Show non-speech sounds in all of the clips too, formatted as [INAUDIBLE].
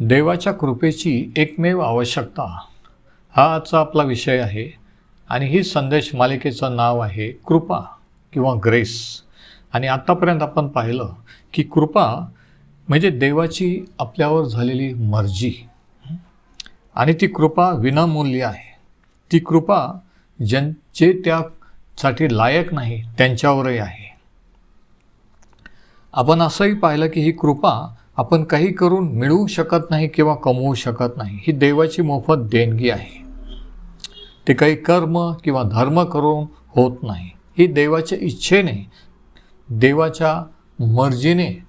देवाच्या कृपेची एकमेव आवश्यकता हा आजचा आपला विषय आहे. आणि ही संदेश मालिकेचं नाव आहे कृपा किंवा ग्रेस. आणि आत्तापर्यंत आपण पाहिलं की कृपा म्हणजे देवाची आपल्यावर झालेली मर्जी. आणि ती कृपा विनामूल्य आहे. ती कृपा ज्यां जे त्यासाठी लायक नाही त्यांच्यावरही आहे. आपण असंही पाहिलं की ही कृपा आपण काही करून मिळवू शकत नाही किंवा कमवू शकत नाही ही देवाची मोफत देणगी आहे. ते काही कर्म किंवा धर्म करून होत नाही ही देवाच्या इच्छेने देवाच्या मर्जीने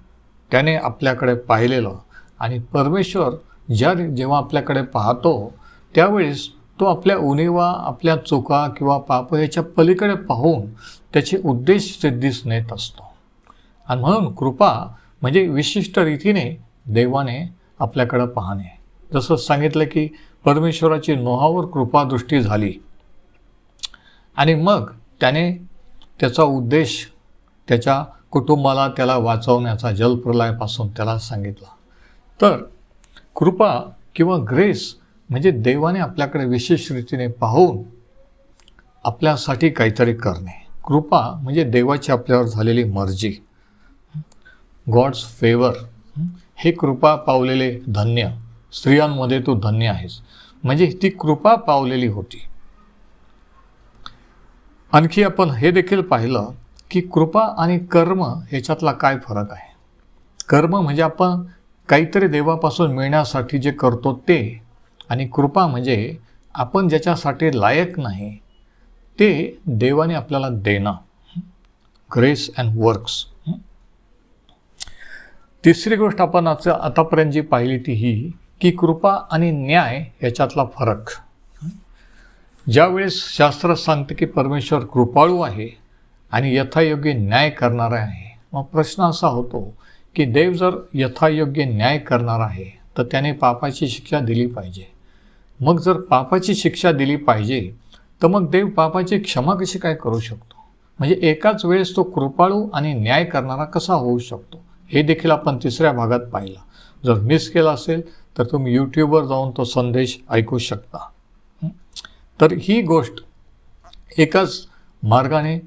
त्याने आपल्याकडे पाहिलेलं. आणि परमेश्वर ज्या जेव्हा आपल्याकडे पाहतो त्यावेळेस तो आपल्या उणीवा आपल्या चुका किंवा पाप याच्या पलीकडे पाहून त्याचे उद्देश सिद्धीस नेत असतो. आणि म्हणून कृपा म्हणजे विशिष्ट रीतीने देवाने आपल्याकडं पाहणे. जसं सांगितलं की परमेश्वराची नोहावर कृपादृष्टी झाली. आणि मग त्याने त्याचा उद्देश त्याच्या कुटुंबाला त्याला वाचवण्याचा जलप्रलयापासून त्याला सांगितला. तर कृपा किंवा ग्रेस म्हणजे देवाने आपल्याकडे विशेष रीतीने पाहून आपल्यासाठी काहीतरी करणे. कृपा म्हणजे देवाची आपल्यावर झालेली मर्जी. God's favour. हे कृपा पावलेले धन्य. स्त्रियांमध्ये तू धन्य आहेस. म्हणजे ती कृपा पावलेली होती. आणखी आपण हे देखील पाहिलं की कृपा आणि कर्म ह्याच्यातला काय फरक आहे? कर्म म्हणजे आपण काहीतरी देवापासून मिळण्यासाठी जे करतो ते आणि कृपा म्हणजे आपण ज्याच्यासाठी लायक नाही ते देवाने आपल्याला देणं. Grace and works. तिसरी गोष्ट आपण आज आतापर्यंत जी पाहिली ती ही की कृपा आणि न्याय याच्यातला फरक. ज्यावेळेस शास्त्र सांगते की परमेश्वर कृपाळू आहे आणि यथायोग्य न्याय करणारा आहे. मग प्रश्न असा होतो की देव जर यथायोग्य न्याय करणार आहे तर त्याने पापाची शिक्षा दिली पाहिजे. मग जर पापाची शिक्षा दिली पाहिजे तर मग देव पापाची क्षमा कशी काय करू शकतो? म्हणजे एकाच वेळेस तो कृपाळू आणि न्याय करणारा कसा होऊ शकतो? हे देखील आपण तिसऱ्या भागात पाहिलं. जर मिस केला असेल तर तुम्ही यूट्यूबवर जाऊन तो संदेश ऐकू शकता. तर ही गोष्ट एकाच मार्गाने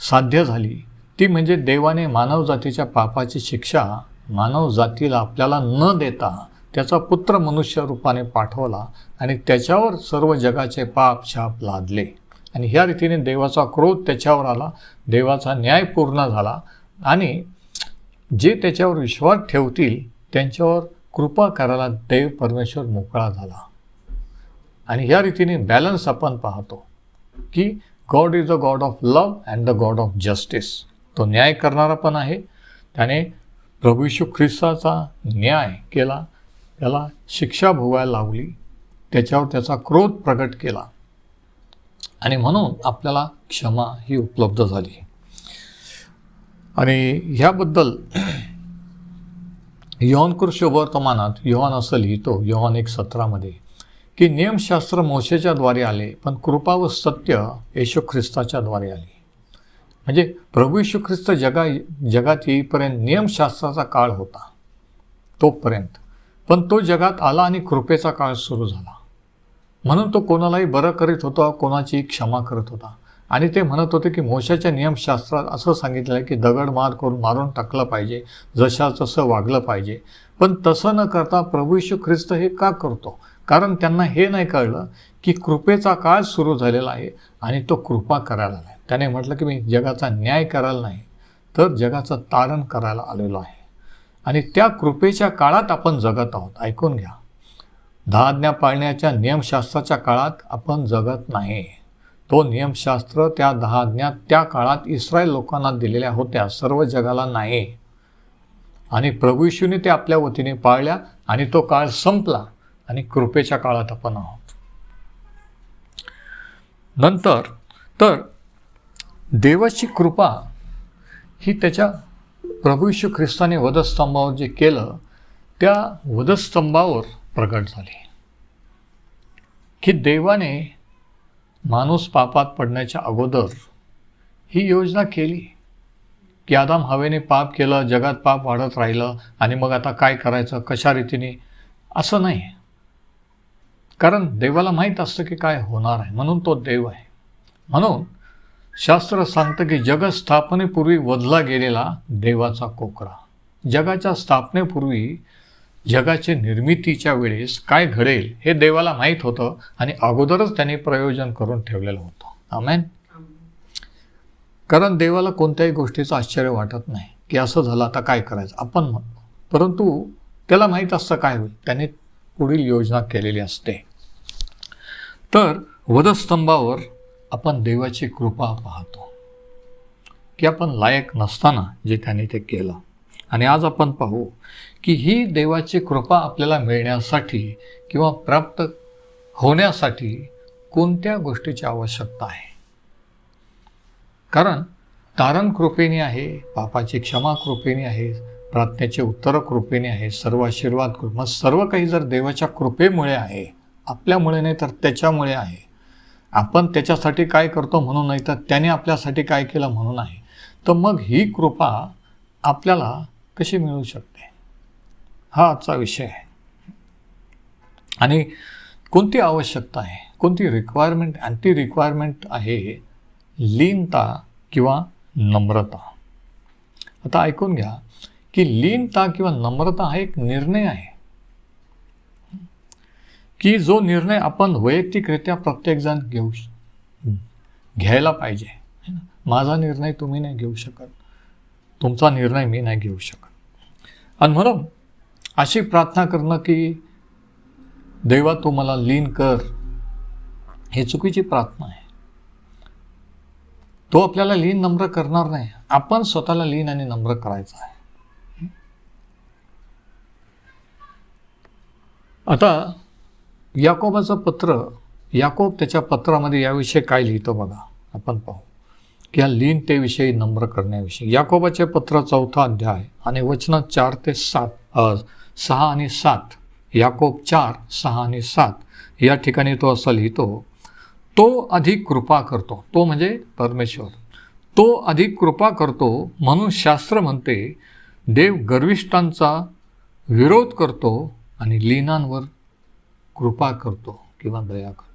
साध्य झाली. ती म्हणजे देवाने मानवजातीच्या पापाची शिक्षा मानवजातीला आपल्याला न देता त्याचा पुत्र मनुष्य रूपाने पाठवला आणि त्याच्यावर सर्व जगाचे पाप छाप लादले. आणि ह्या रीतीने देवाचा क्रोध त्याच्यावर आला. देवाचा न्याय पूर्ण झाला आणि जे त्याच्यावर विश्वास ठेवतील त्यांच्यावर कृपा करायला देव परमेश्वर मोकळा झाला. आणि ह्या रीतीने बॅलन्स आपण पाहतो की God is the God of love and the God of justice तो न्याय करणारा पण आहे. त्याने प्रभू यशू ख्रिस्ताचा न्याय केला. त्याला शिक्षा भोगायला लावली. त्याच्यावर त्याचा क्रोध प्रकट केला. आणि म्हणून आपल्याला क्षमा ही उपलब्ध झाली. आणि ह्याबद्दल योहनकृष वर्तमानात योहान असं लिहितो योहान एक सत्रामध्ये की नियमशास्त्र मोशेच्या द्वारे आले पण कृपा व सत्य येशू ख्रिस्ताच्या द्वारे आले. म्हणजे प्रभू येशू ख्रिस्त जगा जगात येईपर्यंत नियमशास्त्राचा काळ होता तोपर्यंत. पण तो जगात आला आणि कृपेचा काळ सुरू झाला. म्हणून तो कोणालाही बरं करीत होता कोणाची क्षमा करत होता. आणि ते म्हणत होते की मोशाच्या नियमशास्त्रात असं सांगितलं आहे की दगड मार करून मारून टाकलं पाहिजे जशा तसं वागलं पाहिजे. पण तसं न करता प्रभू यशू ख्रिस्त हे का करतो? कारण त्यांना हे नाही कळलं की कृपेचा काळ सुरू झालेला आहे आणि तो कृपा करायला नाही त्याने म्हटलं की मी जगाचा न्याय करायला नाही तर जगाचं तारण करायला आलेलो आहे. आणि त्या कृपेच्या काळात आपण जगत आहोत. ऐकून घ्या. दहा आज्ञा पाळण्याच्या नियमशास्त्राच्या काळात आपण जगत नाही. तो नियमशास्त्र त्या दहा आज्ञा त्या काळात इस्रायल लोकांना दिलेल्या होत्या. सर्व जगाला नाही. आणि प्रभू ते आपल्या वतीने पाळल्या आणि तो काळ संपला आणि कृपेच्या काळात आपण आहोत. नंतर तर देवाची कृपा ही त्याच्या प्रभू यशू ख्रिस्ताने वधस्तंभावर जे केलं त्या वधस्तंभावर प्रकट झाली. की देवाने माणूस पापात पडण्याच्या अगोदर ही योजना केली. की आदाम हवेने पाप केलं जगात पाप वाढत राहिलं आणि मग आता काय करायचं कशा रीतीने? असं नाही. कारण देवाला माहीत असतं की काय होणार आहे. म्हणून तो देव आहे. म्हणून शास्त्र सांगतं की जग स्थापनेपूर्वी वधला गेलेला देवाचा कोकरा. जगाच्या स्थापनेपूर्वी जगाच्या निर्मितीच्या वेळेस काय घडेल हे देवाला माहीत होतं आणि अगोदरच त्याने प्रयोजन करून ठेवलेलं होतं. आमेन. कारण देवाला कोणत्याही गोष्टीचं आश्चर्य वाटत नाही की असं झालं आता काय करायचं? आपण म्हणतो. परंतु त्याला माहीत असतं काय होईल? त्याने पुढील योजना केलेली असते. तर वधस्तंभावर आपण देवाची कृपा पाहतो. की आपण लायक नसताना जे त्याने ते केलं. आणि आज आपण पाहू की ही देवाची कृपा आपल्याला मिळण्यासाठी किंवा प्राप्त होण्यासाठी कोणत्या गोष्टीची आवश्यकता आहे? कारण तारण कृपेने आहे पापाची क्षमा कृपेने आहे प्रार्थनेचे उत्तर कृपेने आहे सर्व आशीर्वाद कृप मग सर्व काही जर देवाच्या कृपेमुळे आहे आपल्यामुळे नाही तर त्याच्यामुळे आहे. आपण त्याच्यासाठी काय करतो म्हणून नाही तर त्याने आपल्यासाठी काय केलं म्हणून आहे. तर मग ही कृपा आपल्याला कशी मिळू शकते? हा आजचा विषय आहे. आणि कोणती आवश्यकता आहे? कोणती रिक्वायरमेंट अँटी रिक्वायरमेंट आहे लीनता किंवा नम्रता? आता ऐकून घ्या की लीनता किंवा नम्रता हा एक निर्णय आहे. की जो निर्णय आपण वैयक्तिकरित्या प्रत्येकजण घेऊ घ्यायला पाहिजे. ना? माझा निर्णय तुम्ही नाही घेऊ शकत. तुमचा निर्णय मी नाही घेऊ शकत. आणि म्हणून अशी प्रार्थना करणं की देवा तू मला लीन कर ही चुकीची प्रार्थना आहे. तो आपल्याला लीन नम्र करणार नाही. आपण स्वतःला लीन आणि नम्र करायचं आहे. आता याकोबाचं पत्र याकोब त्याच्या पत्रामध्ये याविषयी काय लिहितो बघा. आपण पाहू. या लीनतेविषयी नम्र करण्याविषयी. याकोबाचे पत्र चौथा अध्याय आणि वचन चार ते सात सहा आणि सात याकोब चार सहा आणि सात या ठिकाणी तो असं लिहितो तो अधिक कृपा करतो. तो म्हणजे परमेश्वर. तो अधिक कृपा करतो म्हणून शास्त्र म्हणते देव गर्विष्ठांचा विरोध करतो आणि लीनांवर कृपा करतो किंवा दया करतो.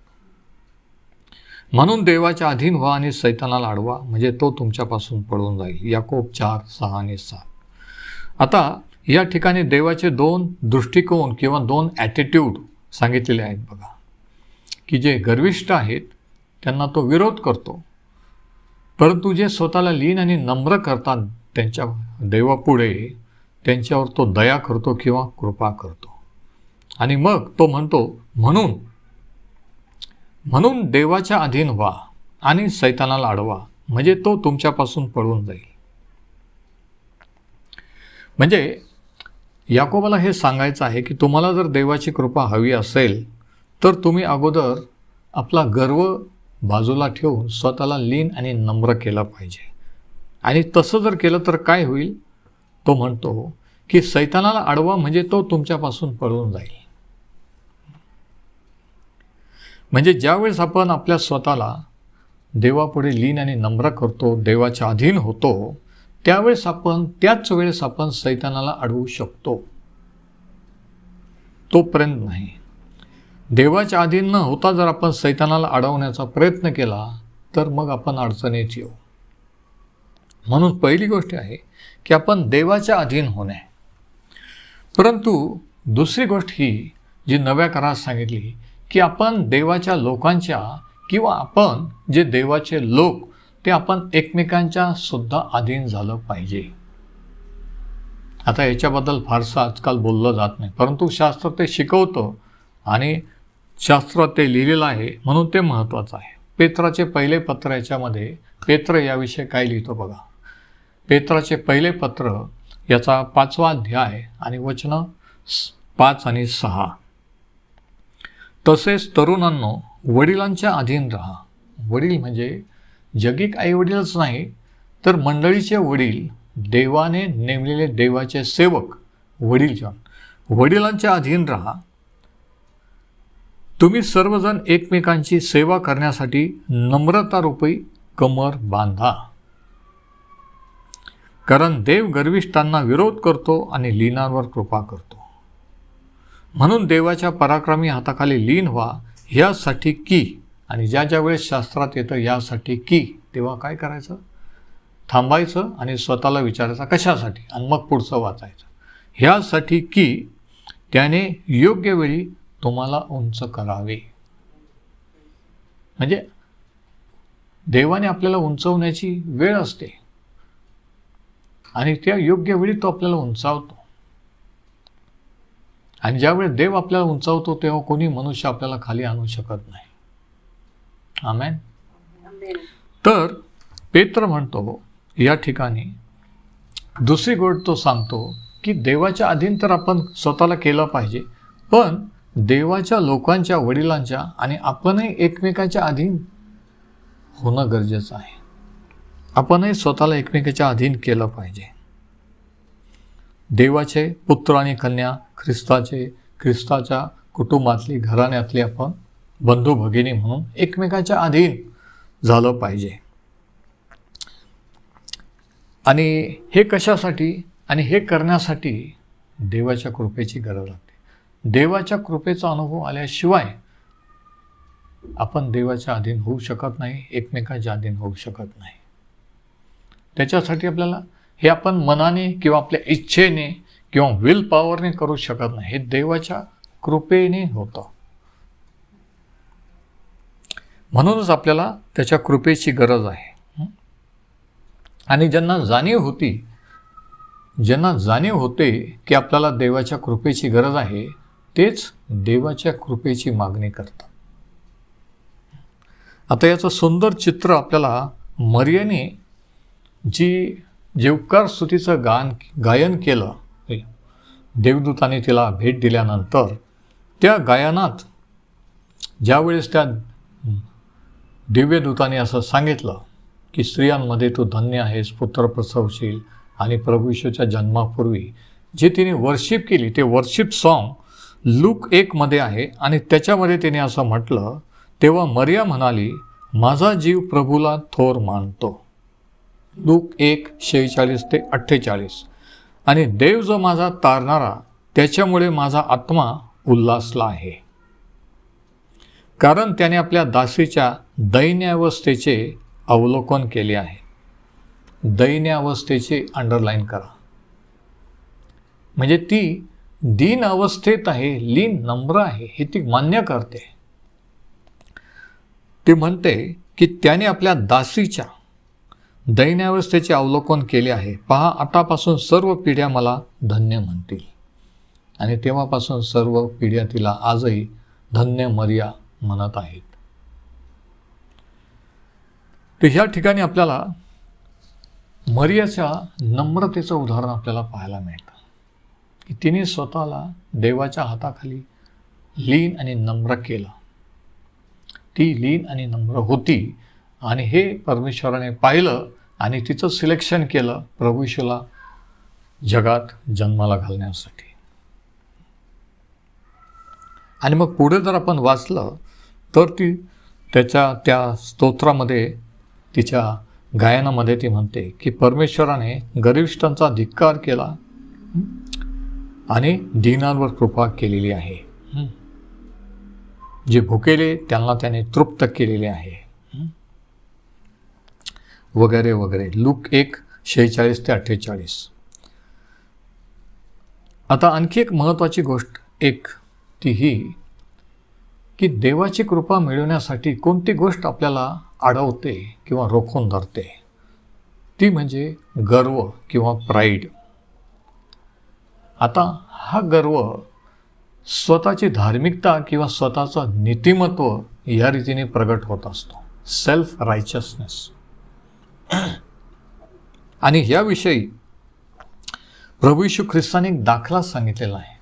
म्हणून देवाच्या अधीन व्हा आणि सैतानाला अडवा म्हणजे तो तुमच्यापासून पळून जाईल. याकोब चार सहा आणि सात. आता या ठिकाणी देवाचे दोन दृष्टिकोन किंवा दोन ॲटिट्यूड सांगितलेले आहेत बघा. की जे गर्विष्ठ आहेत त्यांना तो विरोध करतो. परंतु जे स्वतःला लीन आणि नम्र करतात त्यांच्या देवापुढे त्यांच्यावर तो दया करतो किंवा कृपा करतो. आणि मग तो म्हणतो म्हणून म्हणून देवाच्या अधीन व्हा आणि सैतानाला अडवा म्हणजे तो तुमच्यापासून पळून जाईल. म्हणजे याकोबाला हे सांगायचं आहे की तुम्हाला जर देवाची कृपा हवी असेल तर तुम्ही अगोदर आपला गर्व बाजूला ठेवून स्वतःला लीन आणि नम्र केला पाहिजे. आणि तसं जर केलं तर काय होईल? तो म्हणतो की सैतानाला अडवा म्हणजे तो तुमच्यापासून पळून जाईल. म्हणजे ज्यावेळेस आपण आपल्या स्वतःला देवापुढे लीन आणि नम्र करतो देवाच्या अधीन होतो त्यावेळेस आपण त्याच वेळेस आपण सैतानाला अडवू शकतो. तोपर्यंत नाही. देवाच्या अधीन न होता जर आपण सैतानाला अडवण्याचा प्रयत्न केला तर मग आपण अडचणीत येऊ. म्हणून पहिली गोष्ट आहे की आपण देवाच्या अधीन होणे परंतु दुसरी गोष्ट ही जी नव्या करारात सांगितली की आपण देवाच्या लोकांच्या किंवा आपण जे देवाचे लोक ते आपण एकमेकांच्या सुद्धा अधीन झालं पाहिजे. आता याच्याबद्दल फारसं आजकाल बोललं जात नाही. परंतु शास्त्र ते शिकवतं आणि शास्त्र ते लिहिलेलं आहे म्हणून ते महत्त्वाचं आहे. पेत्राचे पहिले पत्र याच्यामध्ये पेत्र याविषयी काय लिहितो बघा. पेत्राचे पहिले पत्र याचा पाचवा अध्याय आणि वचनं पाच आणि सहा. तसेच तरुणांनो वडिलांच्या अधीन राहा. वडील म्हणजे जगिक आईवडीलच नाही तर मंडळीचे वडील देवाने नेमलेले देवाचे सेवक वडील जॉन वडिलांच्या अधीन राहा. तुम्ही सर्वजण एकमेकांची सेवा करण्यासाठी नम्रतारूपी कमर बांधा. कारण देव गर्विष्ठांना विरोध करतो आणि लीनांवर कृपा करतो. म्हणून देवाच्या पराक्रमी हाताखाली लीन व्हा यासाठी की? आणि ज्या ज्या वेळेस शास्त्रात येतं यासाठी की? तेव्हा काय करायचं? थांबायचं आणि स्वतःला विचारायचं कशासाठी? आणि मग पुढचं वाचायचं. ह्यासाठी की? त्याने योग्य वेळी तुम्हाला उंच करावे. म्हणजे देवाने आपल्याला उंचवण्याची वेळ असते. आणि त्या योग्य वेळी तो आपल्याला उंचावतो. आणि ज्यावेळी देव आपल्याला उंचावतो तेव्हा कोणी मनुष्य आपल्याला खाली आणू शकत नाही. आमेन? तर पेत्र म्हणतो या ठिकाणी दुसरी गोष्ट तो सांगतो की देवाच्या अधीन तर आपण स्वतःला केलं पाहिजे पण देवाच्या लोकांच्या वडिलांच्या आणि आपणही एकमेकाच्या अधीन होणं गरजेचं आहे. आपणही स्वतःला एकमेकाच्या अधीन केलं पाहिजे. देवाचे पुत्र आणि कन्या ख्रिस्ताचे ख्रिस्ताच्या कुटुंबातली घराण्यातली आपण बंधू भगिनी म्हणून एकमेकाच्या अधीन झालं पाहिजे. आणि हे कशासाठी आणि हे करण्यासाठी देवाच्या कृपेची गरज लागते. देवाच्या कृपेचा अनुभव आल्याशिवाय आपण देवाच्या अधीन होऊ शकत नाही एकमेकाच्या अधीन होऊ शकत नाही. त्याच्यासाठी आपल्याला हे आपण मनाने किंवा आपल्या इच्छेने किंवा विल पॉवरने करू शकत नाही. हे देवाच्या कृपेने होतं. म्हणूनच आपल्याला त्याच्या कृपेची गरज आहे. आणि ज्यांना जाणीव होती ज्यांना जाणीव होते की आपल्याला देवाच्या कृपेची गरज आहे तेच देवाच्या कृपेची मागणी करतात. आता याचं सुंदर चित्र आपल्याला मर्याने जी जेवकार स्तुतीचं गान गायन केलं. देवदूताने तिला भेट दिल्यानंतर त्या गायनात ज्यावेळेस त्या दिव्यदूताने असं सांगितलं की स्त्रियांमध्ये तू धन्य आहेस पुत्र प्रसवशील आणि प्रभू येशूच्या जन्मापूर्वी जे तिने वर्शिप केली ते वर्शिप सॉन्ग लूक एकमध्ये आहे आणि त्याच्यामध्ये तिने असं म्हटलं तेव्हा मर्या म्हणाली माझा जीव प्रभूला थोर मानतो. लूक एक शेहेचाळीस ते अठ्ठेचाळीस. आणि देव जो माझा तारणारा त्याच्यामुळे माझा आत्मा उल्हासला आहे. कारण त्याने आपल्या दासीच्या दैन्यावस्थेचे अवलोकन केले आहे. दैन्यावस्थेचे अंडरलाईन करा. म्हणजे ती दीन अवस्थेत आहे लीन नम्र आहे हे ती मान्य करते. ती म्हणते की त्याने आपल्या दासीच्या दैन्यावस्थेचे अवलोकन केले आहे. पहा आतापासून सर्व पिढ्या मला धन्य म्हणतील. आणि तेव्हापासून सर्व पिढ्या तिला आजही धन्य मर्या म्हणत आहेत. तर ह्या ठिकाणी आपल्याला मर्याच्या नम्रतेचं उदाहरण आपल्याला पाहायला मिळतं. की तिने स्वतःला देवाच्या हाताखाली लीन आणि नम्र केलं. ती लीन आणि नम्र होती. आणि हे परमेश्वराने पाहिलं आणि तिचं सिलेक्शन केलं प्रभूशला जगात जन्माला घालण्यासाठी. आणि मग पुढे जर आपण वाचलं तर ती त्याच्या त्या स्तोत्रामध्ये तिच्या गायनामध्ये ती म्हणते की परमेश्वराने गरिष्ठांचा धिक्कार केला आणि दीनांवर कृपा केलेली आहे. जे भुकेले त्यांना त्याने तृप्त केलेले आहे. वगैरे वगैरे. लूक एक शेहेचाळीस ते अठ्ठेचाळीस. आता आणखी एक महत्त्वाची गोष्ट एक ती ही की देवाची कृपा मिळवण्यासाठी कोणती गोष्ट आपल्याला अडवते किंवा रोखून धरते? ती म्हणजे गर्व किंवा प्राईड आता हा गर्व स्वतःची धार्मिकता किंवा स्वतःचं नीतिमत्व या रीतीने प्रगट होत असतो. सेल्फ रायचसनेस आणि याविषयी प्रभू यशू ख्रिस्ताने एक दाखला सांगितलेला आहे.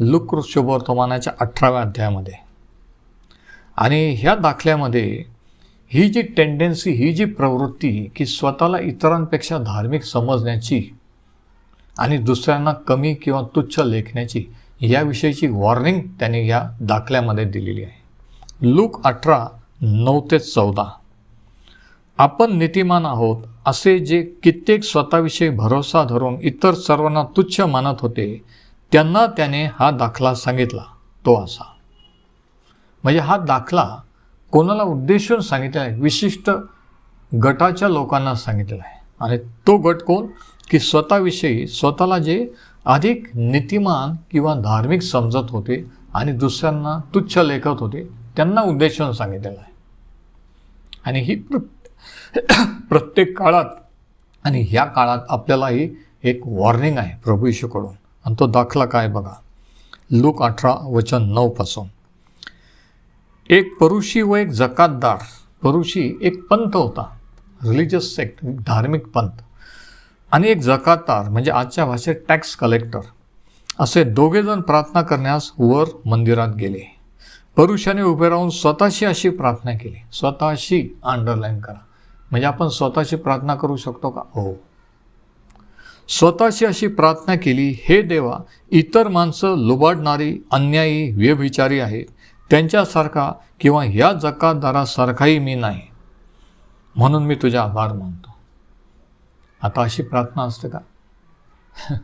लुक शुभवर्तमानाच्या अठराव्या अध्यायामध्ये. आणि ह्या दाखल्यामध्ये ही जी टेंडन्सी ही जी प्रवृत्ती की स्वतःला इतरांपेक्षा धार्मिक समजण्याची आणि दुसऱ्यांना कमी किंवा तुच्छ लेखण्याची याविषयीची वॉर्निंग त्यांनी या दाखल्यामध्ये दिलेली आहे. लूक अठरा नऊ ते चौदा. आपण नीतिमान आहोत असे जे कित्येक स्वतःविषयी भरोसा धरून इतर सर्वांना तुच्छ मानत होते त्यांना त्याने हा दाखला सांगितला तो असा. म्हणजे हा दाखला कोणाला उद्देशून सांगितला आहे? विशिष्ट गटाच्या लोकांना सांगितलेला आहे. आणि तो गट कोण? की स्वतःविषयी स्वतःला जे अधिक नीतिमान किंवा धार्मिक समजत होते आणि दुसऱ्यांना तुच्छ लेखत होते त्यांना उद्देशून सांगितलेलं आहे. आणि ही प्र प्रत्येक काळात आणि ह्या काळात आपल्यालाही एक वॉर्निंग आहे प्रभू येशूकडून. आणि तो दाखला काय बघा? लूक अठरा वचन नऊपासून एक परुषी व एक जकातदार. परुषी एक पंथ होता. रिलिजियस सेक्ट धार्मिक पंथ. आणि एक जकातदार म्हणजे आजच्या भाषेत टॅक्स कलेक्टर असे दोघेजण प्रार्थना करण्यास वर मंदिरात गेले. परुषाने उभे राहून स्वतःशी अशी प्रार्थना केली. स्वतःशी अंडरलाईन करा. म्हणजे आपण स्वतःशी प्रार्थना करू शकतो का? हो. स्वतःशी अशी प्रार्थना केली हे देवा इतर माणसं लुबाडणारी अन्यायी व्यभिचारी आहेत. त्यांच्यासारखा किंवा ह्या जकातदारासारखाही मी नाही. म्हणून मी तुझे आभार मानतो. आता अशी प्रार्थना असते का? [LAUGHS]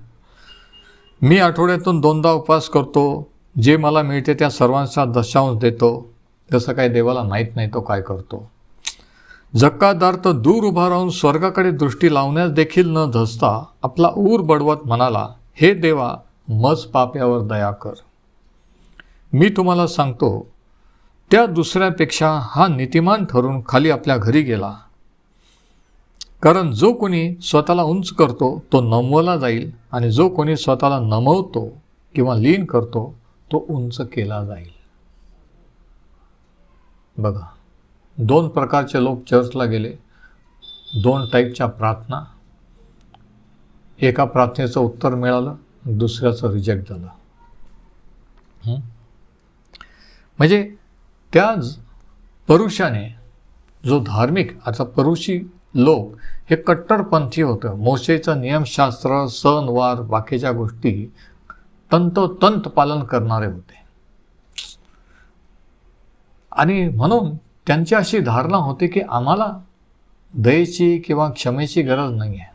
मी आठवड्यातून दोनदा उपवास करतो. जे मला मिळते त्या सर्वांचा दशांश देतो. तसं काही देवाला माहीत नाही तो काय करतो. जक्कादार तर दूर उभा राहून स्वर्गाकडे दृष्टी लावण्यास देखील न धसता आपला ऊर बडवत म्हणाला हे देवा मज पाप्यावर दया कर. मी तुम्हाला सांगतो त्या दुसऱ्यापेक्षा हा नीतिमान ठरून खाली आपल्या घरी गेला. कारण जो कोणी स्वतःला उंच करतो तो नमवला जाईल आणि जो कोणी स्वतःला नमवतो किंवा लीन करतो तो उंच केला जाईल. बघा दोन प्रकारचे लोक चर्चला गेले. दोन टाईपच्या प्रार्थना. एका प्रार्थनेचं उत्तर मिळालं दुसऱ्याचं रिजेक्ट झालं. म्हणजे त्याच परुषाने जो धार्मिक आता परुषी लोक हे कट्टरपंथी होतं. मोशेचं नियमशास्त्र सणवार बाकीच्या गोष्टी तंतोतंत पालन करणारे होते. आणि म्हणून त्यांची अशी धारणा होती की आम्हाला दयेची किंवा क्षमेची गरज नाही आहे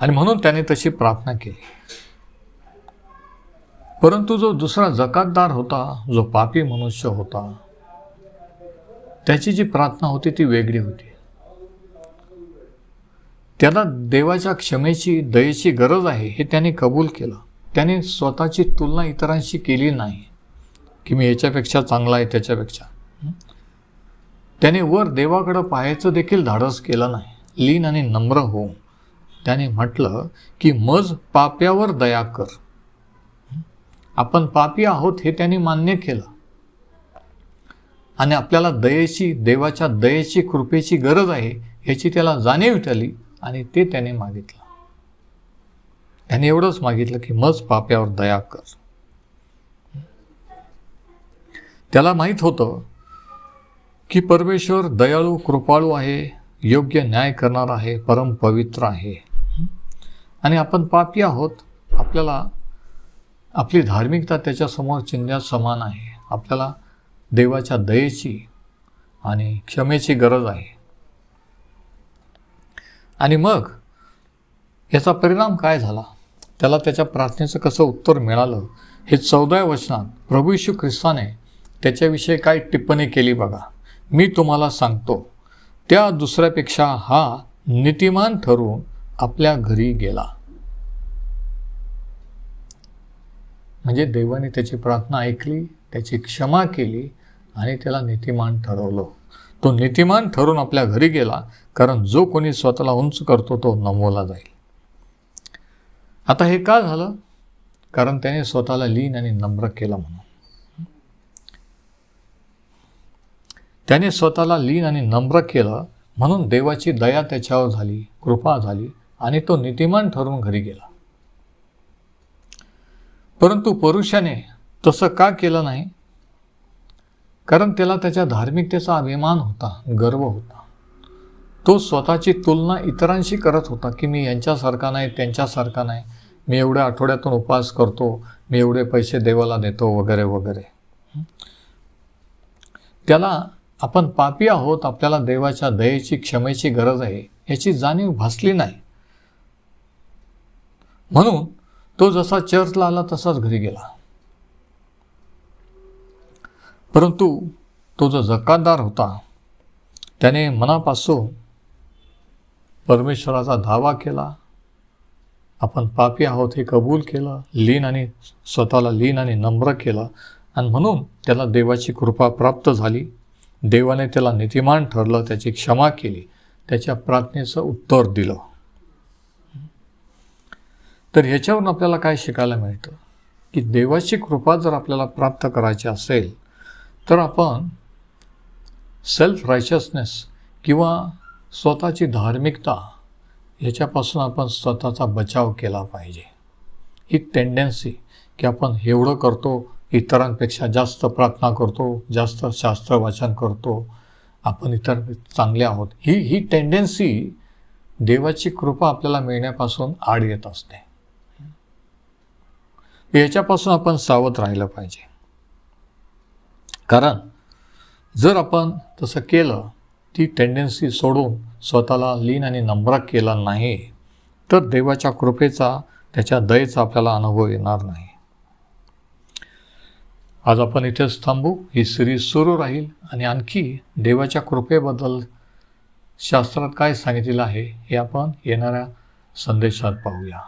आणि म्हणून त्याने तशी प्रार्थना केली. परंतु जो दुसरा जकातदार होता जो पापी मनुष्य होता त्याची जी प्रार्थना होती ती वेगळी होती. त्याला देवाच्या क्षमेची दयेची गरज आहे हे त्याने कबूल केलं. त्याने स्वतःची तुलना इतरांशी केली नाही. की मी याच्यापेक्षा चांगला आहे त्याच्यापेक्षा. त्याने वर देवाकडं पाहायचं देखील धाडस केलं नाही. लीन आणि नम्र होऊन त्याने म्हटलं की मज पाप्यावर दया कर. आपण पापी आहोत हे त्याने मान्य केलं. आणि आपल्याला दयेची देवाच्या दयेची कृपेची गरज आहे याची त्याला जाणीव झाली आणि ते त्याने मागितलं. त्याने एवढंच मागितलं की मज पाप्यावर दया कर. त्याला माहीत होतं की परमेश्वर दयाळू कृपाळू आहे योग्य न्याय करणार आहे परम पवित्र आहे. आणि आपण पापी आहोत. आपल्याला आपली धार्मिकता त्याच्यासमोर चिंध्या समान आहे. आपल्याला देवाच्या दयेची आणि क्षमेची गरज आहे. आणि मग याचा परिणाम काय झाला? त्याला त्याच्या प्रार्थनेचं कसं उत्तर मिळालं? हे चौदाव्या वचनात प्रभू यशू ख्रिस्ताने त्याच्याविषयी काय टिप्पणी केली बघा. मी तुम्हाला सांगतो. त्या दुसऱ्यापेक्षा हा नीतिमान ठरून आपल्या घरी गेला. म्हणजे देवाने त्याची प्रार्थना ऐकली त्याची क्षमा केली आणि त्याला नीतिमान ठरवलं. तो नीतिमान ठरून आपल्या घरी गेला कारण जो कोणी स्वतःला उंच करतो तो नमवला जाईल. आता हे का झालं? कारण त्याने स्वतःला लीन आणि नम्र केलं म्हणून. त्याने स्वतःला लीन आणि नम्र केलं म्हणून देवाची दया त्याच्यावर झाली कृपा झाली आणि तो नीतिमान ठरून घरी गेला. परंतु पुरुषाने तसं का केलं नाही? कारण त्याला त्याच्या धार्मिकतेचा अभिमान होता गर्व होता. तो स्वतःची तुलना इतरांशी करत होता की मी यांच्यासारखा नाही त्यांच्यासारखा नाही. मी एवढ्या आठवड्यातून उपवास करतो मी एवढे पैसे देवाला देतो वगैरे वगैरे. त्याला आपण पापी आहोत आपल्याला देवाच्या दयेची क्षमेची गरज आहे याची जाणीव भासली नाही. म्हणून तो जसा चर्चला आला तसाच घरी गेला. परंतु तो जो जकातदार होता त्याने मनापासून परमेश्वराचा धावा केला आपण पापी आहोत हे कबूल केलं लीन आणि स्वतःला लीन आणि नम्र केलं आणि म्हणून त्याला देवाची कृपा प्राप्त झाली. देवाने त्याला नीतिमान ठरलं त्याची क्षमा केली त्याच्या प्रार्थनेचं उत्तर दिलं. तर ह्याच्यावरून आपल्याला काय शिकायला मिळतं? की देवाची कृपा जर आपल्याला प्राप्त करायची असेल तर आपण सेल्फ रायचसनेस किंवा स्वतःची धार्मिकता ह्याच्यापासून आपण स्वतःचा बचाव केला पाहिजे. ही टेंडन्सी की आपण एवढं करतो इतरांपेक्षा जास्त प्रार्थना करतो जास्त शास्त्र वाचन करतो आपण इतर चांगले आहोत. ही ही टेंडन्सी देवाची कृपा आपल्याला मिळण्यापासून आड येत असते. याच्यापासून आपण सावध राहिलं पाहिजे. कारण जर आपण तसं केलं ती टेंडन्सी सोडून स्वतःला लीन आणि नम्र केला नाही तर देवाच्या कृपेचा त्याच्या दयेचा आपल्याला अनुभव येणार नाही. आज आपण इथेच थांबू. ही सिरीज सुरू राहील आणि आणखी देवाच्या कृपेबद्दल शास्त्रात काय सांगितलेलं आहे हे आपण येणाऱ्या संदेशात पाहूया.